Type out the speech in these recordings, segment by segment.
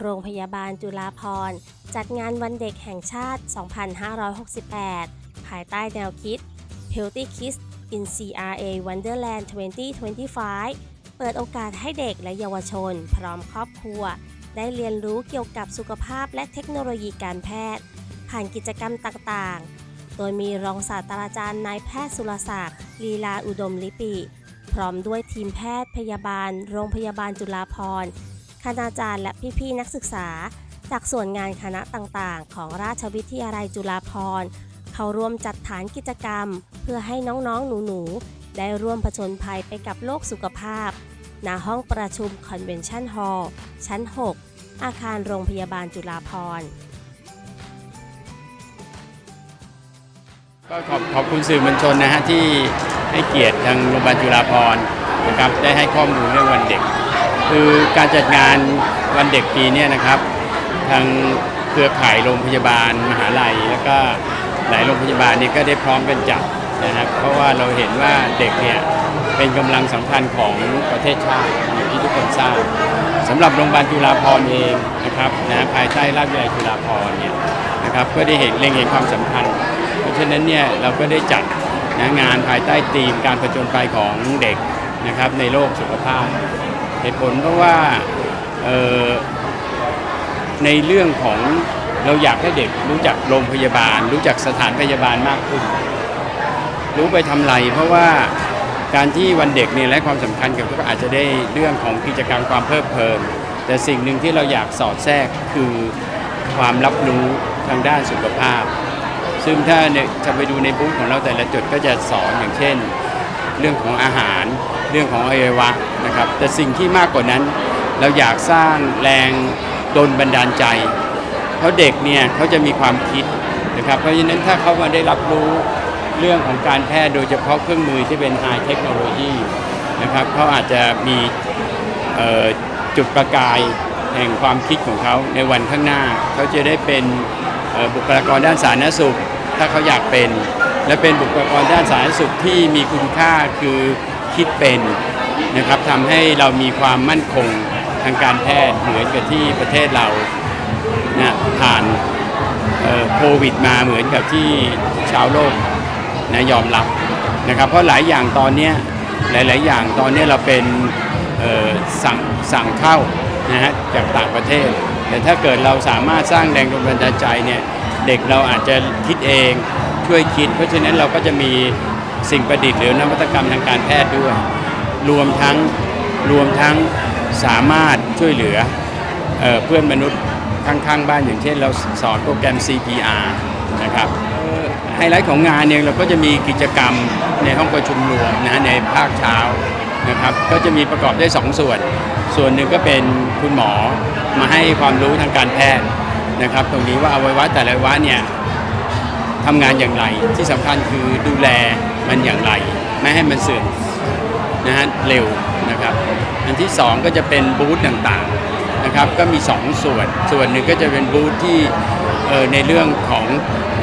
โรงพยาบาลจุฬาภรณ์ จัดงานวันเด็กแห่งชาติ 2568 ภายใต้แนวคิด Healthy Kids in CRA Wonderland 2025 เปิดโอกาสให้เด็กและเยาวชน พร้อมครอบครัว ได้เรียนรู้เกี่ยวกับสุขภาพและเทคโนโลยีการแพทย์ ผ่านกิจกรรมต่างๆ โดยมีรองศาสตราจารย์นายแพทย์สุรศักดิ์ลีลาอุดมลิปิ พร้อมด้วยทีมแพทย์พยาบาล โรงพยาบาลจุฬาภรณ์ คณาจารย์และพี่ๆนักศึกษา จากส่วนงานคณะต่างๆ ของราชวิทยาลัยจุฬาภรณ์เข้าร่วมจัดฐานกิจกรรม เพื่อให้น้องๆ หนูๆ ได้ร่วมผจญภัยไปกับโลกสุขภาพณห้องประชุมคอนเวนชั่นฮอลล์ชั้น 6 อาคารโรงพยาบาลจุฬาภรณ์ก็ขอบขอบคุณสื่อมวลชนนะฮะที่ให้เกียรติทางโรงพยาบาลจุฬาภรณ์นะครับได้ให้ข้อมูลเรื่องวันเด็ก คือการจัดงานวันเด็กปีนี้นะครับ ทางเครือข่ายโรงพยาบาลมหาลัย แล้วก็หลายโรงพยาบาลนี่ก็ได้พร้อมกันจัดนะครับ เพราะว่าเราเห็นว่าเด็กเนี่ยเป็นกำลังสำคัญของประเทศชาติอย่างที่ทุกคนทราบสำหรับโรงพยาบาลจุฬาภรณ์เองนะครับนะภายใต้ราชวิทยาลัยจุฬาภรณ์เนี่ยนะครับก็ได้เห็นเล็งเห็นความสำคัญ เพราะฉะนั้นเนี่ยเราก็ได้จัดนะงานภายใต้ธีมการผจญภัยของเด็กนะครับในโลกสุขภาพ เหตุผลเพราะว่าในเรื่องของเราอยากให้เด็กรู้จักโรงพยาบาล รู้จักสถานพยาบาลมากขึ้น รู้ไปทำไรเพราะว่าการที่วันเด็กเนี่ยและความสำคัญกับก็อาจจะได้เรื่องของกิจกรรมความเพลิดเพลิน แต่สิ่งหนึ่งที่เราอยากสอดแทรกคือความรับรู้ทางด้านสุขภาพ ซึ่งถ้าเนจะไปดูในบูธของเราแต่ละจุดก็จะสอนอย่างเช่น เรื่องของอาหาร เรื่องของอวัยวะนะครับ แต่สิ่งที่มากกว่านั้น เราอยากสร้างแรงดลบันดาลใจ เพราะเด็กเนี่ยเขาจะมีความคิดนะครับ เพราะฉะนั้นถ้าเขามาได้รับรู้เรื่องของการแพทย์โดยเฉพาะเครื่องมือที่เป็นไฮเทคโนโลยีนะครับเขาอาจจะมีจุดประกายแห่งความคิดของเขาในวันข้างหน้า เขาจะได้เป็นบุคลากรด้านสาธารณสุข ถ้าเขาอยากเป็น และเป็นบุคลากรด้านสาธารณสุขที่มีคุณค่าคือคิดเป็นนะครับทำให้เรามีความมั่นคงทางการแพทย์เหมือนกับที่ประเทศเรานะผ่านโควิดมาเหมือนกับที่ชาวโลกนะยอมรับนะครับ เพราะหลายอย่างตอนนี้หลาย ๆ อย่างตอนนี้เราเป็นสั่งสั่งเข้านะฮะจากต่างประเทศ แต่ถ้าเกิดเราสามารถสร้างแรงบันดาลใจเนี่ยเด็กเราอาจจะคิดเอง ช่วยคิด เพราะฉะนั้นเราก็จะมีสิ่งประดิษฐ์หรือนวัตกรรมทางการแพทย์ด้วย รวมทั้งรวมทั้งสามารถช่วยเหลือเออเพื่อนมนุษย์ข้างๆบ้านอย่างเช่น เราสอนโปรแกรม CPR นะครับไฮไลท์ของงานเนี่ยเราก็จะมีกิจกรรมในห้องประชุมรวมนะในภาคเช้านะครับก็จะมีประกอบด้วย2ส่วน ส่วนหนึ่งก็เป็นคุณหมอมาให้ความรู้ทางการแพทย์นะครับ ตรงนี้ว่าอวัยวะแต่ละวัยวะเนี่ย ทำงานอย่างไร ที่สำคัญคือดูแลมันอย่างไร ไม่ให้มันเสื่อมนะฮะเร็วนะครับ อันที่สองก็จะเป็นบูธต่างๆนะครับ ก็มีสองส่วน ส่วนหนึ่งก็จะเป็นบูธที่เอ่อในเรื่องของ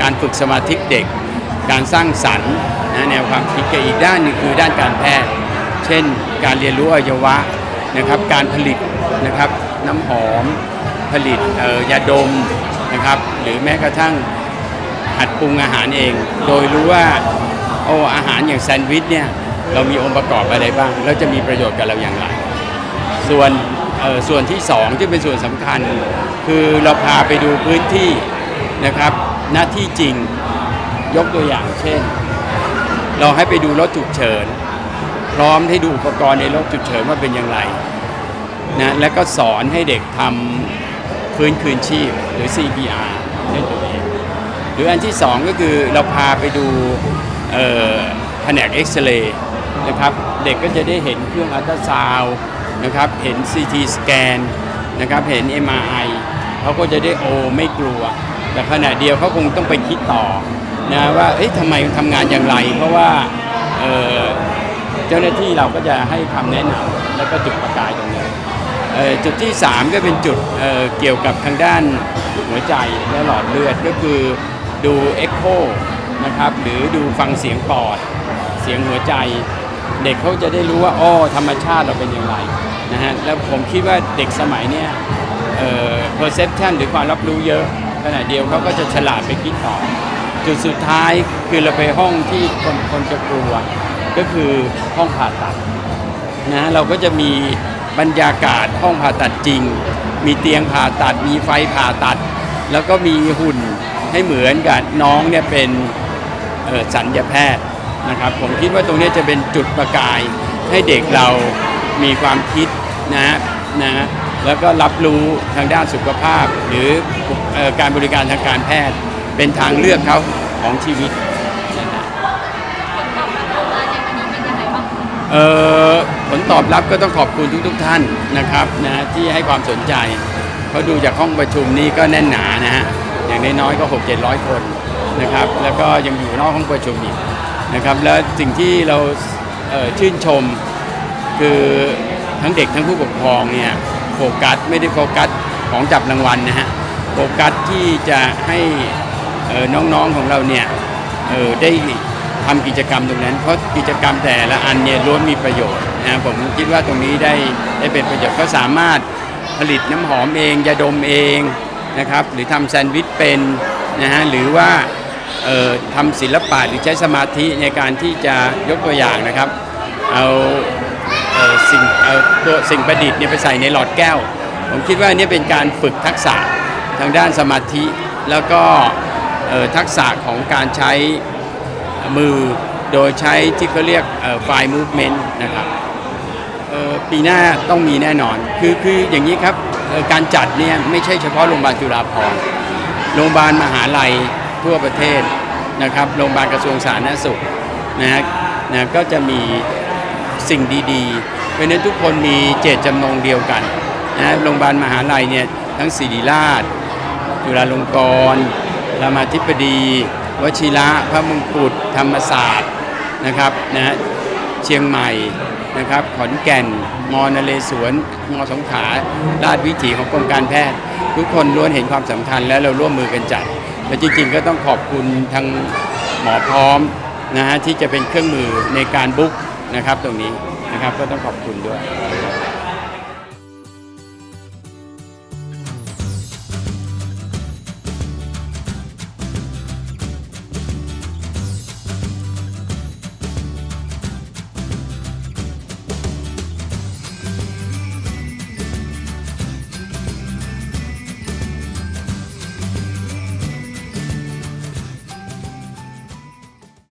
การฝึกสมาธิเด็ก การสร้างสรรค์นะแนวความคิดกับอีกด้านหนึงคือด้านการแพทย์ เช่น การเรียนรู้อวัยวะนะครับการผลิตนะครับน้ำหอมผลิตเอ่อยาดมนะครับหรือแม้กระทั่ง หัดปรุงอาหารเอง โดยรู้ว่าโอ้อาหารอย่างแซนด์วิชเนี่ยเรามีองค์ประกอบอะไรบ้าง แล้วจะมีประโยชน์กับเราอย่างไร ส่วนส่วนที่สองที่เป็นส่วนสำคัญ คือเราพาไปดูพื้นที่นะครับหน้าที่จริงยกตัวอย่างเช่น เราให้ไปดูรถฉุกเฉิน พร้อมให้ดูอุปกรณ์ในรถฉุกเฉินว่าเป็นอย่างไรนะและก็สอนให้เด็กทำฟื้นคืนชีพหรือ CPR ด้วยตัวเอง หรืออันที่สองก็คือเราพาไปดูแผนกเอ็กซเรย์นะครับเด็กก็จะได้เห็นเครื่องอัลตราซาวนะครับเห็น CT สแกนนะครับเห็น MRI เขาก็จะได้โอไม่กลัว แต่ขณะเดียวเขาคงต้องไปคิดต่อนะว่าเอ๊ะทำไมทำงานอย่างไร เพราะว่าเเจ้าหน้าที่เราก็จะให้คำแนะนำแล้วก็จุดประกายตรงนี้จุดที่ 3 ก็เป็นจุดเเกี่ยวกับทางด้านหัวใจและหลอดเลือดก็คือ ดูเอ็กโคนะครับหรือดูฟังเสียงปอด เสียงหัวใจ เด็กเขาจะได้รู้ว่าอ้อธรรมชาติเราเป็นอย่างไรนะฮะแล้วผมคิดว่าเด็กสมัยเนี้ยเอ่อ perception หรือความรับรู้เยอะขณะเดียวเขาก็จะฉลาดไปคิดต่อ จุดสุดท้ายคือเราไปห้องที่คนคนจะกลัว ก็คือห้องผ่าตัดนะเราก็จะมีบรรยากาศห้องผ่าตัดจริง มีเตียงผ่าตัด มีไฟผ่าตัด แล้วก็มีหุ่น ให้เหมือนกับน้องเนี่ยเป็นสัญญาแพทย์นะครับ ผมคิดว่าตรงนี้จะเป็นจุดประกายให้เด็กเรามีความคิดนะนะแล้วก็รับรู้ทางด้านสุขภาพ หรืออการบริการทางการแพทย์เป็นทางเลือกเขาของชีวิตเอ่อผลตอบรับก็ต้องขอบคุณทุกๆทท่านนะครับนะที่ให้ความสนใจเพราะดูจากห้องประชุมนี้ก็แน่นหนานะฮะ อย่างน้อยๆก็ 6 7 0 0 คนนะครับแล้วก็ยังอยู่นอกห้องประชุมอีกนะครับแล้วสิ่งที่เราเชื่นชมคือทั้งเด็กทั้งผู้ปกครองเนี่ยโฟกัสไม่ได้โฟกัสของจับรางวัลนะฮะโฟกัสที่จะให้น้องๆของเราเนี่ยได้ทำกิจกรรมตรงนั้น เพราะกิจกรรมแต่ละอันเนี่ยล้วนมีประโยชน์นะผมคิดว่าตรงนี้ได้ได้เป็นประโยชน์ก็สามารถผลิตน้ำหอมเองยาดมเอง นะครับหรือทำแซนด์วิชเป็นนะฮะหรือว่าทำศิลปะหรือใช้สมาธิในการที่จะยกตัวอย่างนะครับเอาเอสิ่งเอ่อตัวสิ่งประดิษฐ์เนี่ยไปใส่ในหลอดแก้ว ผมคิดว่านี่เป็นการฝึกทักษะทางด้านสมาธิ แล้วก็ทักษะของการใช้มือโดยใช้ที่เขาเรียกไฟมูฟเมนต์นะครับปีหน้าต้องมีแน่นอนคือคืออย่างนี้ครับ การจัดเนี่ยไม่ใช่เฉพาะโรงพยาบาลจุฬาภรณ์โรงพยาบาลมหาลัยทั่วประเทศนะครับโรงพยาบาลกระทรวงสาธารณสุขนะฮะนะก็จะมีสิ่งดีๆเพราะนั้นทุกคนมีเจตจำนงเดียวกันนะโรงพยาบาลมหาลัยเนี่ยทั้งศิริราชจุฬาลงกรณ์รามาธิบดีวชิระพระมงกุฎธรรมศาสตร์นะครับนะเชียงใหม่ นะครับ ขอนแก่น มอนเลสวนมอสงขลาราชวิถีของกรมการแพทย์ ทุกคนล้วนเห็นความสำคัญและเราร่วมมือกันจัด และจริงๆ ก็ต้องขอบคุณทางหมอพร้อมนะฮะที่จะเป็นเครื่องมือในการบุ๊กนะครับตรงนี้นะครับก็ต้องขอบคุณด้วย